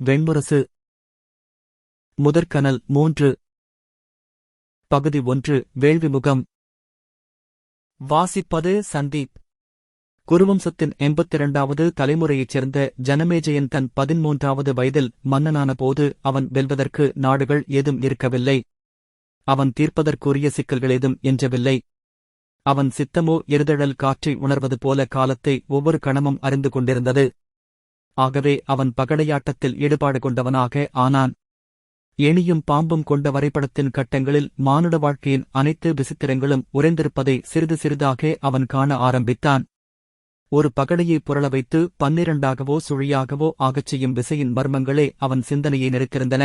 வெண்முரசு. முதற்கனல் மூன்று. பகுதி ஒன்று வேள்விமுகம். வாசிப்பது சந்தீப். குருவம்சத்தின் எண்பத்திரண்டாவது தலைமுறையைச் சேர்ந்த ஜனமேஜயன் தன் பதிமூன்றாவது வயதில் மன்னனான போது அவன் வெல்வதற்கு நாடுகள் ஏதும் இருக்கவில்லை அவன் தீர்ப்பதற்குரிய சிக்கல்கள் ஏதும் என்றவில்லை அவன் சித்தமோ எரிதழல் காற்றை உணர்வது போல காலத்தை ஒவ்வொரு கணமும் அறிந்து கொண்டிருந்தது. ஆகவே அவன் பகடையாட்டத்தில் ஈடுபாடு கொண்டவனாக ஆனான். எணியும் பாம்பும் கொண்ட வரைபடத்தின் கட்டங்களில் மானுட வாழ்க்கையின் அனைத்து விசித்திரங்களும் உறைந்திருப்பதை சிறிது சிறிதாக அவன் காண ஆரம்பித்தான். ஒரு பகடையை புரள வைத்து பன்னிரண்டாகவோ சுழியாகவோ ஆகச் செய்யும் விசையின் மர்மங்களே அவன் சிந்தனையை நிறைத்திருந்தன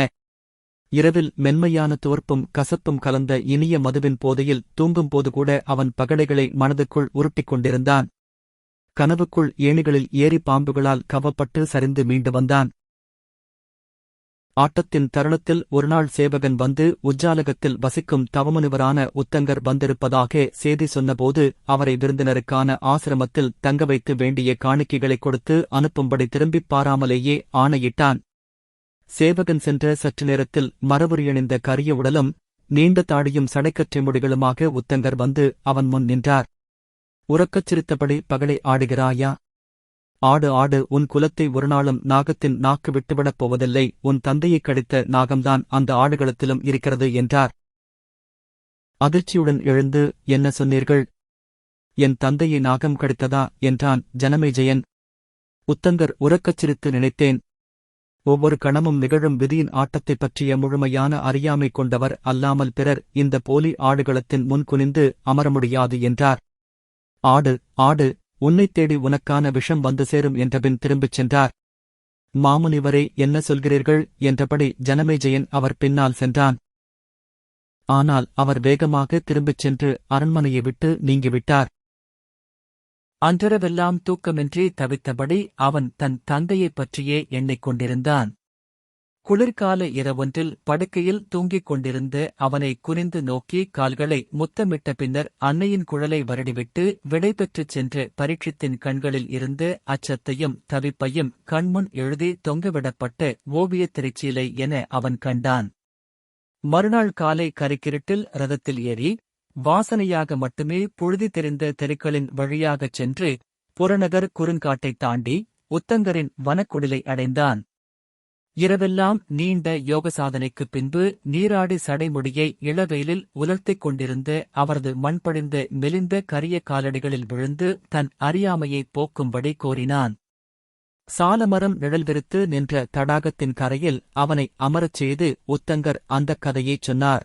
இரவில் மென்மையான துவர்ப்பும் கசப்பும் கலந்த இனிய மதுவின் போதையில் தூங்கும்போது கூட அவன் பகடைகளை மனதுக்குள் உருட்டிக் கொண்டிருந்தான். கனவுக்குள் ஏணிகளில் ஏறி பாம்புகளால் கவப்பட்டு சரிந்து மீண்டு வந்தான். ஆட்டத்தின் தருணத்தில் ஒருநாள் சேவகன் வந்து உஜ்ஜாலகத்தில் வசிக்கும் தவமுனிவரான உத்தங்கர் வந்திருப்பதாக செய்தி சொன்னபோது அவரை விருந்தினருக்கான ஆசிரமத்தில் தங்க வைத்து வேண்டிய காணிக்கைகளை கொடுத்து அனுப்பும்படி திரும்பிப் பாராமலேயே ஆணையிட்டான். சேவகன் சென்ற சற்று நேரத்தில் மரபுரியணிந்த கரிய உடலும் நீண்ட தாடியும் சடைக்கற்றை முடிகளுமாக உத்தங்கர் வந்து அவன் முன் நின்றார். உறக்கச் சிரித்தபடி பகலை ஆடுகிறாயா? ஆடு ஆடு உன் குலத்தை ஒருநாளும் நாகத்தின் நாக்கு விட்டுவிடப் போவதில்லை. உன் தந்தையைக் கடித்த நாகம்தான் அந்த ஆடுகளத்திலும் இருக்கிறது என்றார். அதிர்ச்சியுடன் எழுந்து என்ன சொன்னீர்கள்? என் தந்தையை நாகம் கடித்ததா? என்றான் ஜனமேஜயன் உத்தங்கர் உறக்கச் சிரித்து நினைத்தேன். ஒவ்வொரு கணமும் நிகழும் விதியின் ஆட்டத்தைப் பற்றிய முழுமையான அறியாமை கொண்டவர் அல்லாமல் பிறர் இந்த போலி ஆடுகளத்தின் முன் குனிந்து அமர முடியாது என்றார். ஆடு ஆடு உன்னைத் தேடி உனக்கான விஷம் வந்து சேரும் என்றபின் திரும்பிச் சென்றார். மாமுனிவரே என்ன சொல்கிறீர்கள்? என்றபடி ஜனமேஜயன் அவர் பின்னால் சென்றான். ஆனால் அவர் வேகமாக திரும்பிச் சென்று அரண்மனையை விட்டு நீங்கிவிட்டார். அன்றிரவெல்லாம் தூக்கமின்றி தவித்தபடி அவன் தன் தந்தையைப் பற்றியே எண்ணிக் கொண்டிருந்தான். குளிர்கால இரவொன்றில் படுக்கையில் தூங்கிக் கொண்டிருந்து அவனை குனிந்து நோக்கி கால்களை முத்தமிட்ட பின்னர் அன்னையின் குழலை வருடிவிட்டு விடைபெற்றுச் சென்று பரீட்சித்தின் கண்களில் இருந்து அச்சத்தையும் தவிப்பையும் கண்முன் எழுதி தொங்கவிடப்பட்ட ஓவியத் திரைச்சீலை என அவன் கண்டான். மறுநாள் காலை கரிக்கிருட்டில் ரதத்தில் ஏறி வாசனையாக மட்டுமே புழுதி தெரிந்த தெருக்களின் வழியாகச் சென்று புறநகர் குறுங்காட்டைத் தாண்டி உத்தங்கரின் வனக்குடிலை அடைந்தான். இரவெல்லாம் நீண்ட யோக சாதனைக்குப் பின்பு நீராடி சடைமுடியை இளவெயிலில் உலர்த்திக் கொண்டிருந்த அவரது மண்படிந்த மெலிந்த கரிய காலடிகளில் விழுந்து தன் அறியாமையைப் போக்கும்படி கோரினான். சாலமரம் நிழல் விரித்து நின்ற தடாகத்தின் கரையில் அவனை அமரச் செய்து உத்தங்கர் அந்தக் கதையைச் சொன்னார்.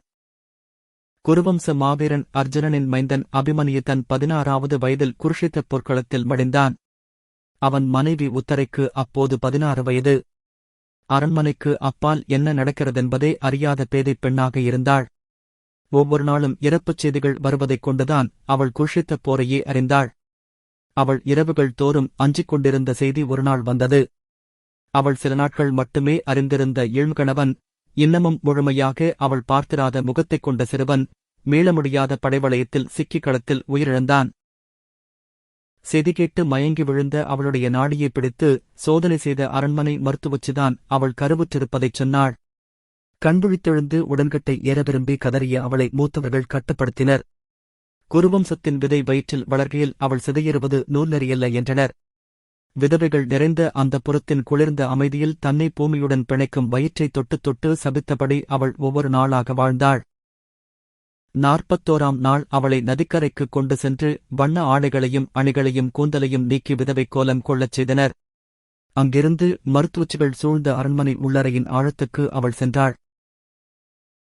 குருவம்ச மாவீரன் அர்ஜுனனின் மைந்தன் அபிமன்யு தன் பதினாறாவது வயதில் குருஷித்த பொற்களத்தில் மடிந்தான். அவன் மனைவி உத்தரைக்கு அப்போது பதினாறு வயது. அரண்மனைக்கு அப்பால் என்ன நடக்கிறதென்பதே அறியாத பேதைப் பெண்ணாக இருந்தாள். ஒவ்வொரு நாளும் இறப்புச் செய்திகள் வருவதைக் கொண்டுதான் அவள் குஷித்த போரையே அறிந்தாள். அவள் இரவுகள் தோறும் அஞ்சிக் கொண்டிருந்த செய்தி ஒருநாள் வந்தது. அவள் சில நாட்கள் மட்டுமே அறிந்திருந்த இழ்கணவன் இன்னமும் முழுமையாக அவள் பார்த்திராத முகத்தைக் கொண்ட சிறுவன் மீள முடியாத படைவளையத்தில் சிக்கிக் களத்தில் உயிரிழந்தான். செதி கேட்டு மயங்கி விழுந்த அவளுடைய நாடியை பிடித்து சோதனை செய்த அரண்மனை மருத்துவச்சிதான் அவள் கருவுற்றிருப்பதைச் சொன்னாள். கண்விழித்தெழுந்து உடன்கட்டை ஏற விரும்பி கதறிய அவளை மூத்தவர்கள் கட்டுப்படுத்தினர். குருவம்சத்தின் விதை வயிற்றில் வளர்கையில் அவள் சிதையேறுவது நூல்நெறியல்ல என்றனர். விதவைகள் நிறைந்த அந்த புறத்தின் குளிர்ந்த அமைதியில் தன்னை பூமியுடன் பிணைக்கும் வயிற்றை தொட்டு தொட்டு சபித்தபடி அவள் ஒவ்வொரு நாளாக வாழ்ந்தாள். நாற்பத்தோராம் நாள் அவளை நதிக்கரைக்கு கொண்டு சென்று வண்ண ஆடைகளையும் அணிகளையும் கூந்தலையும் நீக்கி விதவை கோலம் கொள்ளச் செய்தனர். அங்கிருந்து மருத்துவச்சிகள் சூழ்ந்த அரண்மனை உள்ளறையின் ஆழத்துக்கு அவள் சென்றாள்.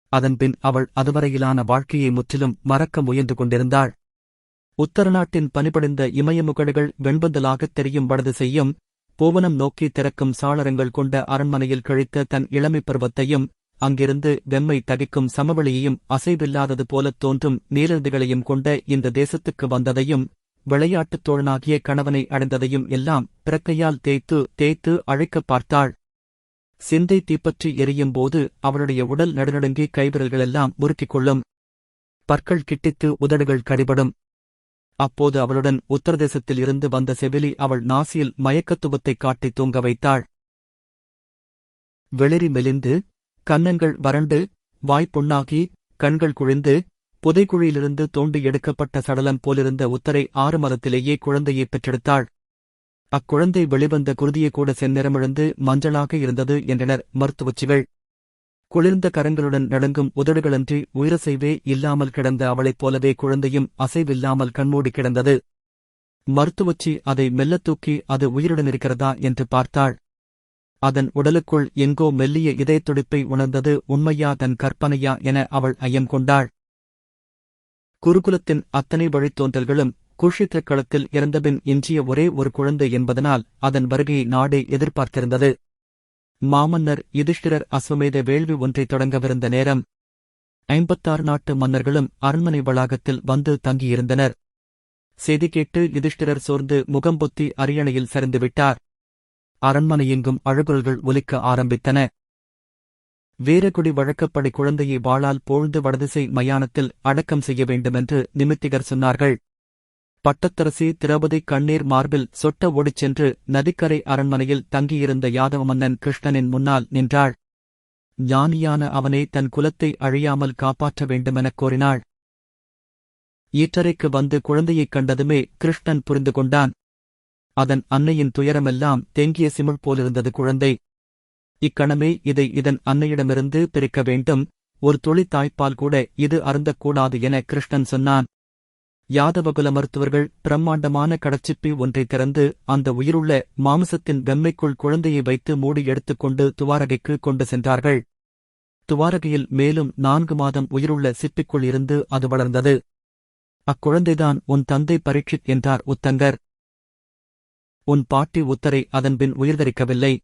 அதன்பின் அவள் அதுவரையிலான வாழ்க்கையை முற்றிலும் மறக்க முயன்று கொண்டிருந்தாள். உத்தர நாட்டின் பனிபடிந்த இமயமுகடுகள் வெண்பந்தலாகத் தெரியும் வடது செய்யும் பூவனம் நோக்கி திறக்கும் சாளரங்கள் கொண்ட அரண்மனையில் கழித்த தன் இளமைப் பருவத்தையும் அங்கிருந்து வெம்மை தகிக்கும் சமவெளியையும் அசைவில்லாதது போலத் தோன்றும் நீரதிகளையும் கொண்ட இந்த தேசத்துக்கு வந்ததையும் விளையாட்டுத் தோழனாகிய கணவனை அடைந்ததையும் எல்லாம் பிறக்கையால் தேய்த்து தேய்த்து அழைக்கப் பார்த்தாள். சிந்தை தீப்பற்றி எரியும் போது அவளுடைய உடல் நடுநடுங்கி கைவிரல்களெல்லாம் முறுக்கிக் கொள்ளும். பற்கள் கிட்டித்து உதடுகள் கடிபடும். அப்போது அவளுடன் உத்தரதேசத்தில் இருந்து வந்த செவிலி அவள் நாசியில் மயக்கத்துவத்தைக் காட்டி தூங்க வைத்தாள். வெளிரி மெலிந்து கன்னங்கள் வறண்டு வாய்ப்புண்ணாகி கண்கள் குழிந்து புதைக்குழியிலிருந்து தோண்டி எடுக்கப்பட்ட சடலம் போலிருந்த உத்தரை ஆறு மதத்திலேயே குழந்தையைப் பெற்றெடுத்தாள். அக்குழந்தை வெளிவந்த குருதியை கூட செந்நிறமிழந்து மஞ்சளாக இருந்தது என்றனர் மருத்துவச்சிகள். குளிர்ந்த கரங்களுடன் நடுங்கும் உதடுகளன்றி உயிரசைவே இல்லாமல் கிடந்த அவளைப் போலவே குழந்தையும் அசைவில்லாமல் கண்மூடி கிடந்தது. மருத்துவச்சி அதை மெல்லத் தூக்கி அது உயிருடன் இருக்கிறதா என்று பார்த்தாள். அதன் உடலுக்குள் எங்கோ மெல்லிய இதயத்துடிப்பை உணர்ந்தது உண்மையா தன் கற்பனையா என அவள் ஐயம் கொண்டாள். குருகுலத்தின் அத்தனை வழித்தோன்றல்களும் களத்தில் இறந்தபின் எஞ்சிய ஒரே ஒரு குழந்தை என்பதனால் அதன் வருகையை நாடே எதிர்பார்த்திருந்தது. மாமன்னர் யுதிஷ்டிரர் அஸ்வமேத வேள்வி ஒன்றை தொடங்கவிருந்த நேரம் ஐம்பத்தாறு நாட்டு மன்னர்களும் அரண்மனை வளாகத்தில் வந்து தங்கியிருந்தனர். செய்தி கேட்டு யுதிஷ்டிரர் சோர்ந்து முகம்பொத்தி அரியணையில் சரிந்துவிட்டார். அரண்மனையெங்கும் அழுகுரல்கள் ஒலிக்க ஆரம்பித்தன. வீரகுடி வழக்கப்படி குழந்தையை வாளால் போழ்ந்து வடதிசை மயானத்தில் அடக்கம் செய்ய வேண்டுமென்று நிமித்திகர் சொன்னார்கள். பட்டத்தரசி திரௌபதி கண்ணீர் மார்பில் சொட்ட ஓடிச் சென்று நதிக்கரை அரண்மனையில் தங்கியிருந்த யாதவ மன்னன் கிருஷ்ணனின் முன்னால் நின்றாள். ஞானியான அவனை தன் குலத்தை அழியாமல் காப்பாற்ற வேண்டுமெனக் கோரினாள். ஈற்றறைக்கு வந்து குழந்தையைக் கண்டதுமே கிருஷ்ணன் புரிந்து கொண்டான். அதன் அன்னையின் துயரமெல்லாம் தேங்கிய சிமிழ் போலிருந்தது குழந்தை. இக்கணமே இதை இதன் அன்னையிடமிருந்து பிரிக்க வேண்டும். ஒரு துளி தாய்ப்பால் கூட இது அருந்தக்கூடாது என கிருஷ்ணன் சொன்னான். யாதவகுல மருத்துவர்கள் பிரம்மாண்டமான கடச்சிப்பி ஒன்றை திறந்து அந்த உயிருள்ள மாமிசத்தின் வெம்மைக்குள் குழந்தையை வைத்து மூடி எடுத்துக்கொண்டு துவாரகைக்கு கொண்டு சென்றார்கள். துவாரகையில் மேலும் நான்கு மாதம் உயிருள்ள சிப்பிக்குள் இருந்து அது வளர்ந்தது. அக்குழந்தைதான் உன் தந்தை பரீட்சித் என்றார் உத்தங்கர். உன் பாட்டி உத்தரை அதன்பின் உயிர்தரிக்கவில்லை.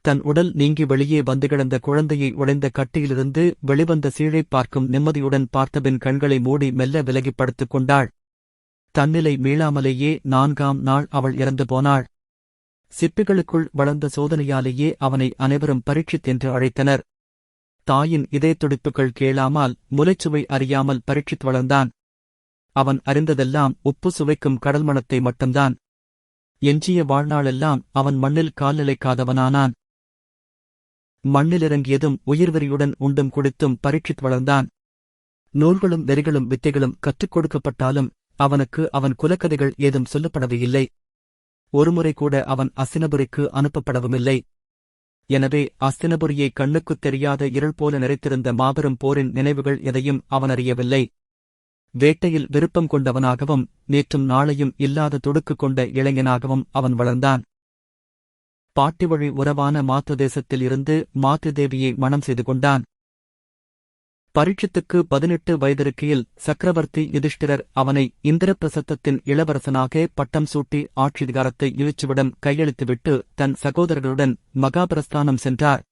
தன் உடல் நீங்கி வெளியே வந்து கிடந்த குழந்தையை உடைந்த கட்டியிலிருந்து வெளிவந்த சீழைப் பார்க்கும் நிம்மதியுடன் பார்த்தபின் கண்களை மூடி மெல்ல விலகிப் படுத்துக் கொண்டாள். தன்னிலை மீளாமலேயே நான்காம் நாள் அவள் இறந்து போனாள். சிப்பிகளுக்குள் வளர்ந்த சோதனையாலேயே அவனை அனைவரும் பரீட்சித் என்று அழைத்தனர். தாயின் இதயத் துடிப்புகள் கேளாமல் முலைச்சுவை அறியாமல் பரீட்சித் வளர்ந்தான். அவன் அறிந்ததெல்லாம் உப்பு சுவைக்கும் கடல் மணத்தை மட்டும்தான். எஞ்சிய வாழ்நாளெல்லாம் அவன் மண்ணில் கால்நிலைக்காதவனானான் மண்ணிலிறங்கியதும் உயிர்வெறியுடன் உண்டும் குடித்தும் பரீட்சித் வளர்ந்தான். நூல்களும் வெறிகளும் வித்தைகளும் கற்றுக் கொடுக்கப்பட்டாலும் அவனுக்கு அவன் குலக்கதைகள் ஏதும் சொல்லப்படவே இல்லை ஒருமுறை கூட அவன் அசினபுரிக்கு அனுப்பப்படவுமில்லை. எனவே அஸ்தினபுரியை கண்ணுக்குத் தெரியாத இருள் போல நிறைத்திருந்த மாபெரும் போரின் நினைவுகள் எதையும் அவன் அறியவில்லை வேட்டையில் விருப்பம் கொண்டவனாகவும் நேற்றும் நாளையும் இல்லாத துடுக்கு கொண்ட இளைஞனாகவும் அவன் வளர்ந்தான். பாட்டிவழி உறவான மாத்து தேசத்தில் இருந்து மாத்து தேவியை மணம் செய்து கொண்டான். பரீட்சத்துக்கு பதினெட்டு வயதிருக்கையில் சக்கரவர்த்தி யுதிஷ்டிரர் அவனை இந்திரப்பிரசத்தத்தின் இளவரசனாக பட்டம் சூட்டி ஆட்சிதிகாரத்தை இழிச்சுவிடம் கையளித்துவிட்டு தன் சகோதரர்களுடன் மகாபிரஸ்தானம் சென்றார்.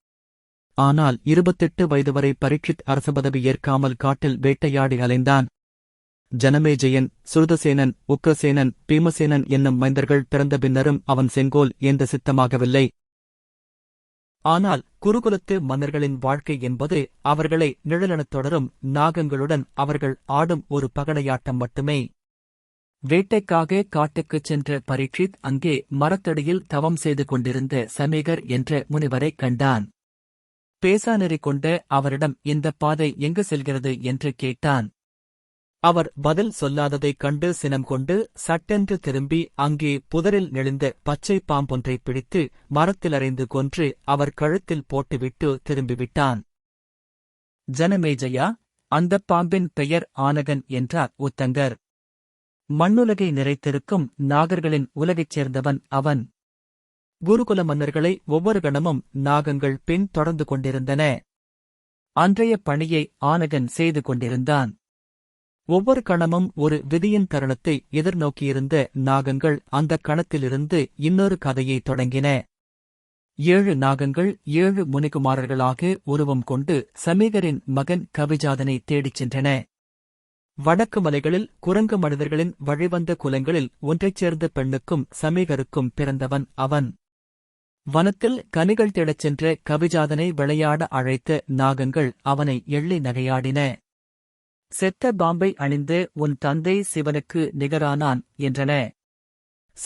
ஆனால் இருபத்தெட்டு வயது வரை பரீட்சித் அரச பதவி ஏற்காமல் காட்டில் வேட்டையாடி அலைந்தான். ஜனமேஜயன் சுருதசேனன் உக்ரசேனன் பீமசேனன் என்னும் மைந்தர்கள் பிறந்த பின்னரும் அவன் செங்கோல் ஏந்த சித்தமாகவில்லை. ஆனால் குருகுலத்து மன்னர்களின் வாழ்க்கை என்பது அவர்களை நிழலெனத் தொடரும் நாகங்களுடன் அவர்கள் ஆடும் ஒரு பகடையாட்டம் மட்டுமே. வேட்டைக்காக காட்டுக்குச் சென்ற பரீட்சித் அங்கே மரத்தடியில் தவம் செய்து கொண்டிருந்த சமீகர் என்ற முனிவரைக் கண்டான். பேசாநெறி கொண்ட அவரிடம் இந்த பாதை எங்கு செல்கிறது? என்று கேட்டான். அவர் பதில் சொல்லாததைக் கண்டு சினம் கொண்டு சட்டென்று திரும்பி அங்கே புதரில் நெளிந்த பச்சை பாம்பொன்றைப் பிடித்து மரத்திலறைந்து கொன்று அவர் கழுத்தில் போட்டுவிட்டு திரும்பிவிட்டான். ஜனமேஜயா அந்தப் பாம்பின் பெயர் ஆனகன் என்றார் உத்தங்கர். மண்ணுலகை நிறைத்திருக்கும் நாகர்களின் உலகைச் சேர்ந்தவன் அவன். குருகுல மன்னர்களை ஒவ்வொரு கணமும் நாகங்கள் பின் தொடர்ந்து கொண்டிருந்தன. அன்றைய பணியை ஆனகன் செய்து கொண்டிருந்தான். ஒவ்வொரு கணமும் ஒரு விதியின் தருணத்தை எதிர்நோக்கியிருந்த நாகங்கள் அந்த கணத்திலிருந்து இன்னொரு கதையை தொடங்கின. ஏழு நாகங்கள் ஏழு முனிகுமாரர்களாக உருவம் கொண்டு சமீகரின் மகன் கவிஜாதனை தேடிச் சென்றன. வடக்கு மலைகளில் குரங்கு மனிதர்களின் வழிவந்த குலங்களில் ஒன்றைச் சேர்ந்த பெண்ணுக்கும் சமீகருக்கும் பிறந்தவன் அவன். வனத்தில் கனிகள் தேடச் சென்ற கவிஜாதனை விளையாட அழைத்த நாகங்கள் அவனை எள்ளி நகையாடின. செத்த பாம்பை அணிந்து உன் தந்தை சிவனுக்கு நிகரானான் என்றன.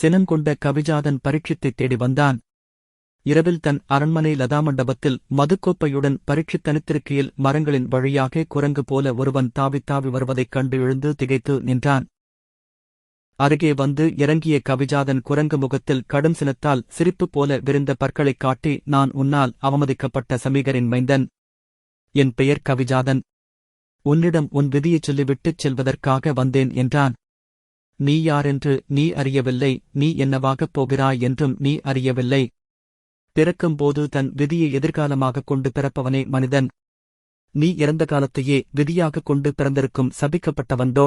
சினங்கொண்ட கவிஜாதன் பரீட்சித்தைத் தேடி வந்தான். இரவில் தன் அரண்மனை லதாமண்டபத்தில் மதுக்கோப்பையுடன் பரீட்சித்தனித்திருக்கையில் மரங்களின் வழியாக குரங்கு போல ஒருவன் தாவித் தாவி வருவதைக் கண்டு எழுந்து திகைத்து நின்றான். அருகே வந்து இறங்கிய கவிஜாதன் குரங்கு முகத்தில் கடும் சினத்தால் சிரிப்பு போல விரிந்த பற்களைக் காட்டி நான் உன்னால் அவமதிக்கப்பட்ட சமீகரின் மைந்தன். என் பெயர் கவிஜாதன். உன்னிடம் உன் விதியைச் சொல்லிவிட்டுச் செல்வதற்காக வந்தேன் என்றான். நீ யாரென்று நீ அறியவில்லை நீ என்னவாகப் போகிறாய் என்றும் நீ அறியவில்லை. பிறக்கும்போது தன் விதியை எதிர்காலமாகக் கொண்டு பிறப்பவனே மனிதன். நீ இறந்த காலத்தையே விதியாகக் கொண்டு பிறந்திருக்கும் சபிக்கப்பட்டவன்டோ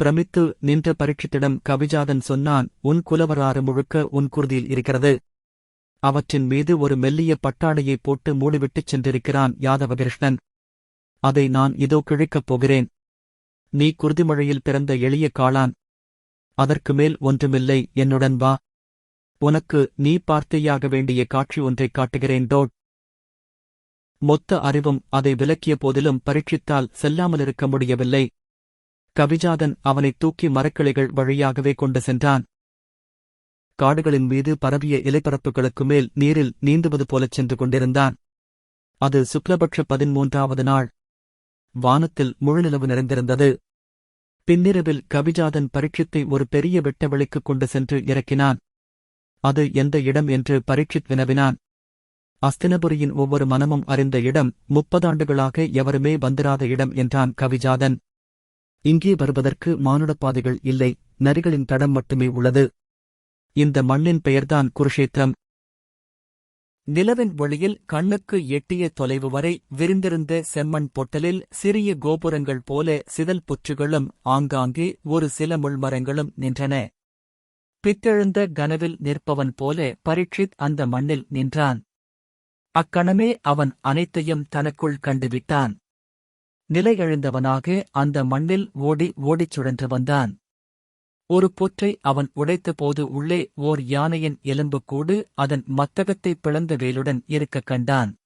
பிரமித்து நின்ற பரீட்சித்திடம் கவிஜாதன் சொன்னான் உன் குலவராறு முழுக்க உன் குருதியில் இருக்கிறது. அவற்றின் மீது ஒரு மெல்லிய பட்டாடையை போட்டு மூடிவிட்டுச் சென்றிருக்கிறான் யாதவகிருஷ்ணன் அதை நான் இதோ கிழிக்கப் போகிறேன். நீ குருதிமழையில் பிறந்த எளிய காளான். அதற்கு மேல் ஒன்றுமில்லை என்னுடன் வா. உனக்கு நீ பார்த்தேயாக வேண்டிய காட்சி ஒன்றைக் காட்டுகிறேன் டோட் மொத்த அறிவும் அதை விலக்கிய போதிலும் பரீட்சித்தால் செல்லாமலிருக்க முடியவில்லை. கவிஜாதன் அவனைத் தூக்கி மரக்கிளைகள் வழியாகவே கொண்டு சென்றான். காடுகளின் மீது பரவிய இலைப்பரப்புகளுக்கு மேல் நீரில் நீந்துவது போலச் சென்று கொண்டிருந்தான். அது சுக்லபட்ச பதிமூன்றாவது நாள். வானத்தில் முழுநிலவு நிறைந்திருந்தது. பின்னிரவில் கவிஜாதன் பரீட்சித்தை ஒரு பெரிய வெட்டவெளிக்குக் கொண்டு சென்று இறக்கினான். அது எந்த இடம் என்று பரீட்சித் வினவினான். அஸ்தினபுரியின் ஒவ்வொரு மனமும் அறிந்த இடம் முப்பதாண்டுகளாக எவருமே வந்திராத இடம் என்றான் கவிஜாதன் இங்கே வருவதற்கு மானுடப் பாதைகள் இல்லை நரிகளின் தடம் மட்டுமே உள்ளது. இந்த மண்ணின் பெயர்தான் குருஷேத்திரம் நிலவின் ஒளியில் கண்ணுக்கு எட்டிய தொலைவு வரை விரிந்திருந்த செம்மண் பொட்டலில் சிறிய கோபுரங்கள் போல சிதல் புற்றுகளும் ஆங்காங்கே ஒரு சில முள்மரங்களும் நின்றன. பித்தெழுந்த கனவில் நிற்பவன் போல பரீட்சித் அந்த மண்ணில் நின்றான். அக்கணமே அவன் அனைத்தையும் தனக்குள் கண்டுவிட்டான். நிலையெழுந்தவனாக அந்த மண்ணில் ஓடி ஓடிச் சுழன்று வந்தான். ஒரு புற்றை அவன் உடைத்தபோது உள்ளே ஓர் யானையின் எலும்புக்கூடு அதன் மத்தகத்தைப் பிளந்த வேலுடன் இருக்கக் கண்டான்.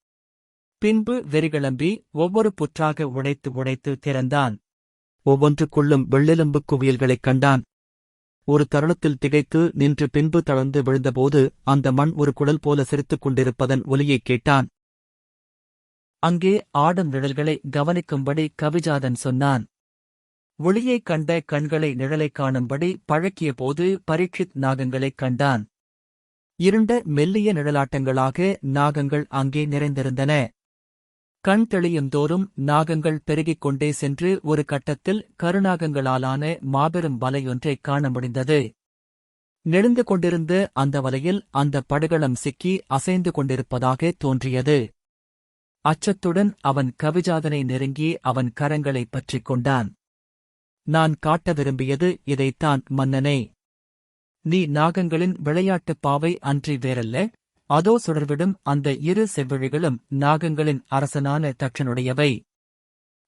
பின்பு வெறிகிளம்பி ஒவ்வொரு புற்றாக உடைத்து உடைத்து திறந்தான். ஒவ்வொன்றுக்குள்ளும் வெள்ளெலும்புக் குவியல்களைக் கண்டான். ஒரு தருணத்தில் திகைத்து நின்று பின்பு தளர்ந்து விழுந்தபோது அந்த மண் ஒரு குடல் போல சிரித்துக் கொண்டிருப்பதன் ஒலியைக் கேட்டான். அங்கே ஆடும் நிழல்களை கவனிக்கும்படி கவிஜாதன் சொன்னான். ஒளியைக் கண்ட கண்களை நிழலைக் காணும்படி பழக்கியபோது பரீட்சித் நாகங்களைக் கண்டான். இருண்ட மெல்லிய நிழலாட்டங்களாக நாகங்கள் அங்கே நிறைந்திருந்தன. கண் தெளியும் தோறும் நாகங்கள் பெருகிக் கொண்டே சென்று ஒரு கட்டத்தில் கருநாகங்களாலான மாபெரும் வலையொன்றைக் காண முடிந்தது. நெழுந்து கொண்டிருந்த அந்த வலையில் அந்த படுகளம் சிக்கி அசைந்து கொண்டிருப்பதாக தோன்றியது. அச்சத்துடன் அவன் கவிஜாதனை நெருங்கி அவன் கரங்களைப் பற்றிக் கொண்டான். நான் காட்ட விரும்பியது இதைத்தான் மன்னனே. நீ நாகங்களின் விளையாட்டுப் பாவை அன்றி வேறல்ல. அதோ சுடர்விடும் அந்த இரு செவ்விழிகளும் நாகங்களின் அரசனான தட்சனுடையவை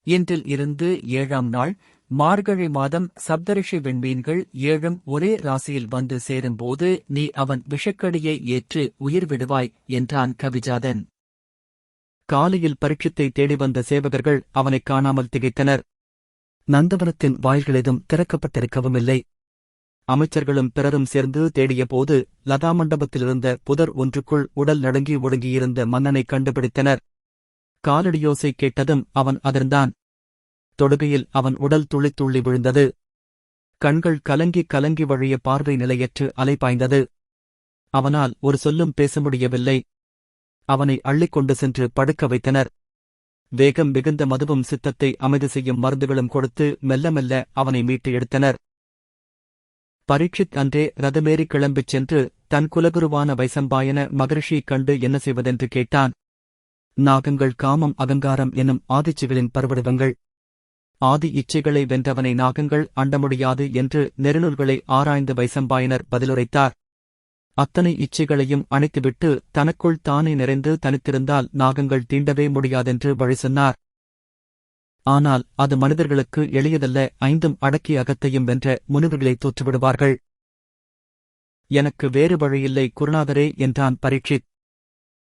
இன்றில் இருந்து ஏழாம் நாள் மார்கழி மாதம் சப்தரிஷி விண்மீன்கள் ஏழும் ஒரே ராசியில் வந்து சேரும்போது நீ அவன் விஷக்கடியை ஏற்று உயிர் விடுவாய் என்றான் கவிஜாதன். காலையில் பரீட்சித்தை தேடி வந்த சேவகர்கள் அவனைக் காணாமல் திகைத்தனர். நந்தவனத்தின் வாயில்களேதும் திறக்கப்பட்டிருக்கவும் இல்லை அமைச்சர்களும் பிறரும் சேர்ந்து தேடியபோது லதா மண்டபத்திலிருந்த புதர் ஒன்றுக்குள் உடல் நடுங்கி ஒடுங்கியிருந்த மன்னனைக் கண்டுபிடித்தனர். காலடியோசை கேட்டதும் அவன் அதிர்ந்தான். தொடுகையில் அவன் உடல் துள்ளி துள்ளி விழுந்தது. கண்கள் கலங்கி கலங்கி வழிய பார்வை நிலையற்று அலைபாய்ந்தது அவனால் ஒரு சொல்லும் பேச முடியவில்லை. அவனை அள்ளிக்கொண்டு சென்று படுக்க வைத்தனர். வேகம் மிகுந்த மதுவும் சித்தத்தை அமைதி செய்யும் மருந்துகளும் கொடுத்து மெல்ல மெல்ல அவனை மீட்டு எடுத்தனர். பரீட்சித் அன்றே ரதமேறி கிளம்பிச் சென்று தன் குலகுருவான வைசம்பாயன மகரிஷியைக் கண்டு என்ன செய்வதென்று கேட்டான். நாகங்கள் காமம் அகங்காரம் என்னும் ஆதிச்சிகளின் பருவடிவங்கள் ஆதி இச்சைகளை வென்றவனை நாகங்கள் அண்டமுடியாது என்று நெருநூல்களை ஆராய்ந்து வைசம்பாயனர் பதிலுரைத்தார். அத்தனை இச்சைகளையும் அணைத்துவிட்டு தனக்குள் தானே நிறைந்து தனித்திருந்தால் நாகங்கள் தீண்டவே முடியாதென்று வழி சொன்னார். ஆனால் அது மனிதர்களுக்கு எளியதல்ல ஐந்தும் அடக்கி அகத்தையும் வென்ற முனிவர்களை தோற்றுவிடுவார்கள். எனக்கு வேறு வழியில்லை குருநாதரே என்றான் பரீட்சித்.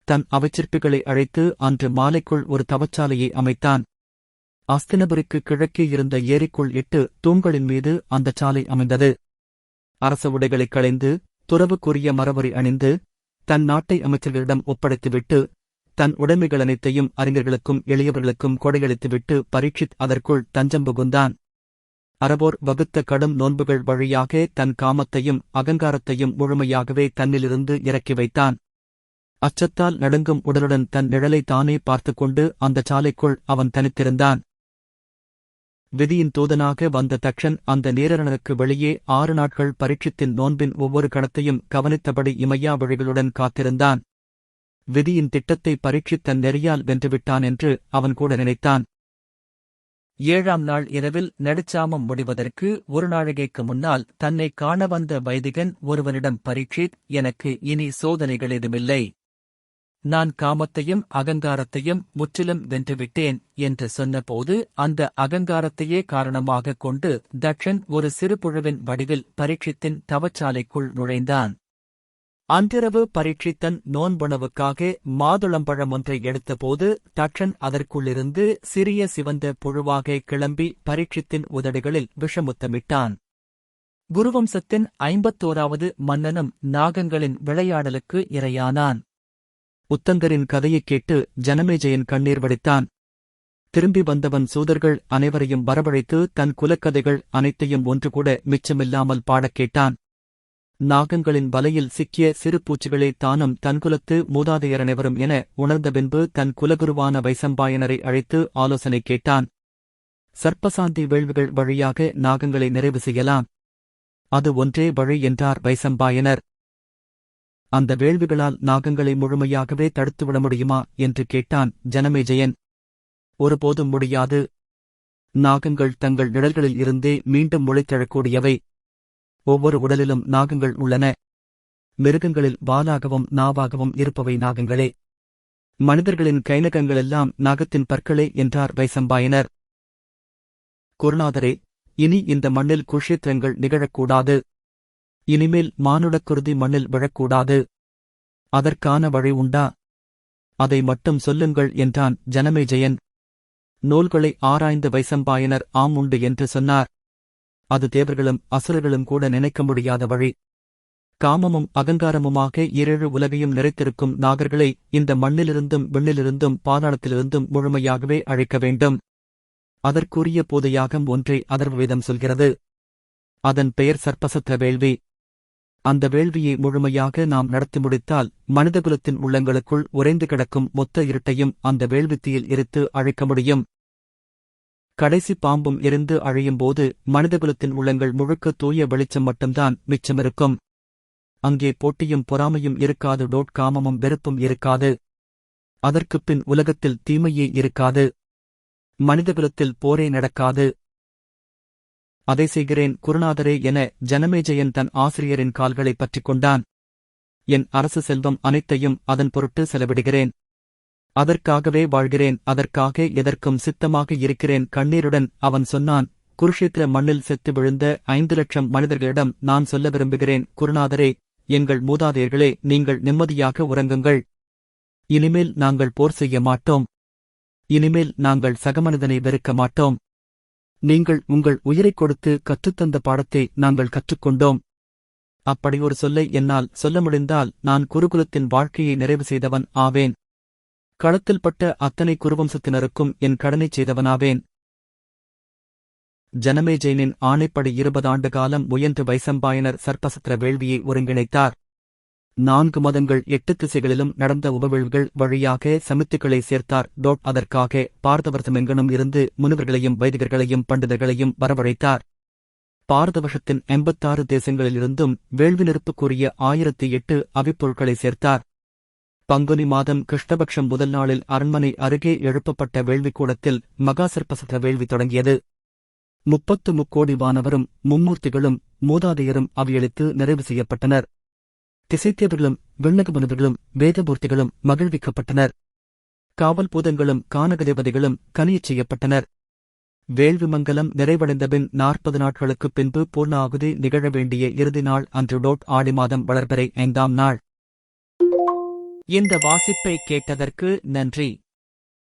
தன் அவைச்சிற்பிகளை அழைத்து அன்று மாலைக்குள் ஒரு தவச்சாலையை அமைத்தான். அஸ்தினபுரிக்கு கிழக்கே இருந்த ஏரிக்குள் இட்டு தூண்களின் மீது அந்தச் சாலை அமைந்தது. அரச உடைகளைக் களைந்து துறவுக்குரிய மரவரி அணிந்து தன் நாட்டை அமைச்சர்களிடம் ஒப்படைத்துவிட்டு தன் உடைமைகள் அனைத்தையும் அறிஞர்களுக்கும் எளியவர்களுக்கும் கொடையளித்துவிட்டு பரீட்சித் அதற்குள் தஞ்சம் புகுந்தான். அறவோர் வகுத்த கடும் நோன்புகள் வழியாக தன் காமத்தையும் அகங்காரத்தையும் முழுமையாகவே தன்னிலிருந்து இறக்கி வைத்தான். அச்சத்தால் நடுங்கும் உடலுடன் தன் நிழலை தானே பார்த்துக் கொண்டு அந்தச் சாலைக்குள் அவன் தனித்திருந்தான். விதியின் தூதனாக வந்த தக்ஷன் அந்த நேரனுக்கு வெளியே ஆறு நாட்கள் பரீட்சித்தின் நோன்பின் ஒவ்வொரு கணத்தையும் கவனித்தபடி இமையா வழிகளுடன் காத்திருந்தான். விதியின் திட்டத்தை பரீட்சித் தன் நெறியால் வென்றுவிட்டான் என்று அவன் கூட நினைத்தான். ஏழாம் நாள் இரவில் நெடுச்சாமம் முடிவதற்கு ஒரு நாழிகைக்கு முன்னால் தன்னை காண வந்த வைதிகன் ஒருவனிடம் பரீட்சித் எனக்கு இனி சோதனைகள் எதுமில்லை நான் காமத்தையும் அகங்காரத்தையும் முற்றிலும் வென்றுவிட்டேன் என்று சொன்னபோது அந்த அகங்காரத்தையே காரணமாகக் கொண்டு தட்சன் ஒரு சிறுபுழுவின் வடிவில் பரீட்சித்தின் தவச்சாலைக்குள் நுழைந்தான். அன்றிரவு பரீட்சித்தன் நோன்புணவுக்காக மாதுளம்பழம் ஒன்றை எடுத்தபோது தட்சன் அதற்குள்ளிருந்து சிறிய சிவந்த புழுவாக கிளம்பி பரீட்சித்தின் உதடுகளில் விஷமுத்தமிட்டான். குருவம்சத்தின் ஐம்பத்தோராவது மன்னனும் நாகங்களின் விளையாடலுக்கு இரையானான். உத்தங்கரின் கதையைக் கேட்டு ஜனமேஜயன் கண்ணீர் வடித்தான். திரும்பி வந்தவன் சூதர்கள் அனைவரையும் வரவழைத்து தன் குலக்கதைகள் அனைத்தையும் ஒன்று கூட மிச்சமில்லாமல் பாடக் கேட்டான். நாகங்களின் வலையில் சிக்கிய சிறு பூச்சிகளே தானும் தன்குலத்து மூதாதையர் அனைவரும் என உணர்ந்த பின்பு தன் குலகுருவான வைசம்பாயனரை அழைத்து ஆலோசனை கேட்டான். சர்ப்பசாந்தி வேள்விகள் வழியாக நாகங்களை நிறைவு செய்யலாம். அது ஒன்றே வழி என்றார் வைசம்பாயனர். அந்த வேள்விகளால் நாகங்களை முழுமையாகவே தடுத்துவிட முடியுமா என்று கேட்டான் ஜனமேஜயன் ஒருபோதும் முடியாது. நாகங்கள் தங்கள் நிழல்களில் இருந்தே மீண்டும் முளைத்தெழக்கூடியவை. ஒவ்வொரு உடலிலும் நாகங்கள் உள்ளன. மிருகங்களில் வாலாகவும் நாவாகவும் இருப்பவை நாகங்களே. மனிதர்களின் கைநகங்களெல்லாம் நாகத்தின் பற்களே என்றார் வைசம்பாயனர். குருநாதரே இனி இந்த மண்ணில் குஷேத்திரங்கள் நிகழக்கூடாது. இனிமேல் மானுடக்குருதி மண்ணில் விழக்கூடாது. அதற்கான வழி உண்டா? அதை மட்டும் சொல்லுங்கள் என்றான் ஜனமேஜயன் நூல்களை ஆராய்ந்து வைசம்பாயனர் ஆம் உண்டு என்று சொன்னார். அது தேவர்களும் அசுரர்களும் கூட நினைக்க முடியாத வழி. காமமும் அகங்காரமுமாக இரேழு உலகையும் நிறைத்திருக்கும் நாகர்களை இந்த மண்ணிலிருந்தும் விண்ணிலிருந்தும் பாதாளத்திலிருந்தும் முழுமையாகவே அழைக்க வேண்டும். அதற்குரிய போதையாகம் ஒன்றை அதர்வவேதம் சொல்கிறது. அதன் பெயர் சர்ப்பசத்திர வேள்வி. அந்த வேள்வியை முழுமையாக நாம் நடத்தி முடித்தால் மனிதகுலத்தின் உள்ளங்களுக்குள் உறைந்து கிடக்கும் மொத்த இருட்டையும் அந்த வேள்வித்தியில் எரித்து அழைக்க முடியும். கடைசி பாம்பும் எரிந்து அழியும்போது மனிதகுலத்தின் உள்ளங்கள் முழுக்க தூய வெளிச்சம் மட்டும்தான் மிச்சமிருக்கும் அங்கே போட்டியும் பொறாமையும் இருக்காது டோட் காமமும் வெறுப்பும் இருக்காது. அதற்குப் பின் உலகத்தில் தீமையே இருக்காது. மனிதகுலத்தில் போரே நடக்காது. அதை செய்கிறேன் குருநாதரே என ஜனமேஜயன் தன் ஆசிரியரின் கால்களை பற்றிக் கொண்டான் என் அரசு செல்வம் அனைத்தையும் அதன் பொருட்டு செலவிடுகிறேன். அதற்காகவே வாழ்கிறேன் அதற்காக எதற்கும் சித்தமாக இருக்கிறேன் கண்ணீருடன் அவன் சொன்னான் குருஷேத்திர மண்ணில் செத்து விழுந்த ஐந்து லட்சம் மனிதர்களிடம் நான் சொல்ல விரும்புகிறேன் குருநாதரே எங்கள் மூதாதையர்களே நீங்கள் நிம்மதியாக உறங்குங்கள். இனிமேல் நாங்கள் போர் செய்ய மாட்டோம். இனிமேல் நாங்கள் சகமனிதனை வெறுக்க மாட்டோம். நீங்கள் உங்கள் உயிரைக் கொடுத்து கற்றுத்தந்த பாடத்தை நாங்கள் கற்றுக்கொண்டோம். அப்படி ஒரு சொல்லை என்னால் சொல்ல முடிந்தால் நான் குருகுலத்தின் வாழ்க்கையை நிறைவு செய்தவன் ஆவேன். களத்தில் பட்ட அத்தனை குருவம்சத்தினருக்கும் என் கடனைச் செய்தவனாவேன். ஜனமேஜயனின் ஆணைப்படி இருபது ஆண்டு காலம் முயன்று வைசம்பாயனர் சர்பசத்திர வேள்வியை ஒருங்கிணைத்தார். நான்கு மதங்கள் எட்டு திசைகளிலும் நடந்த உபவேள்விகள் வழியாக சமித்துக்களை சேர்த்தார். டோட் அதற்காக பார்த்தவர்த்தமெங்கனும் இருந்து முனிவர்களையும் வைதிகர்களையும் பண்டிதர்களையும் வரவழைத்தார். பாரதவசத்தின் எண்பத்தாறு தேசங்களிலிருந்தும் வேள்வி நெருப்புக்குரிய ஆயிரத்தி எட்டு அவிப்பொருட்களை சேர்த்தார். பங்குனி மாதம் கிருஷ்ணபக்ஷம் முதல் நாளில் அரண்மனை அருகே எழுப்பப்பட்ட வேள்விக்கூடத்தில் மகாசர்பசத வேள்வி தொடங்கியது. முப்பத்து முக்கோடி வானவரும் மும்மூர்த்திகளும் மூதாதையரும் அவியளித்து நிறைவு செய்யப்பட்டனர். திசைத்தேவர்களும் விண்ணகமனிதர்களும் வேதமூர்த்திகளும் மகிழ்விக்கப்பட்டனர். காவல் பூதங்களும் கானகதேவதைகளும் கனியச் செய்யப்பட்டனர். வேள்வி மங்கலம் நிறைவடைந்தபின் நாற்பது நாட்களுக்குப் பின்பு பூர்ணாகுதி நிகழ வேண்டிய இறுதி நாள் அன்று டோட் ஆடி மாதம் வளர்பிறை ஐந்தாம் நாள். இந்த வாசிப்பை கேட்டதற்கு நன்றி.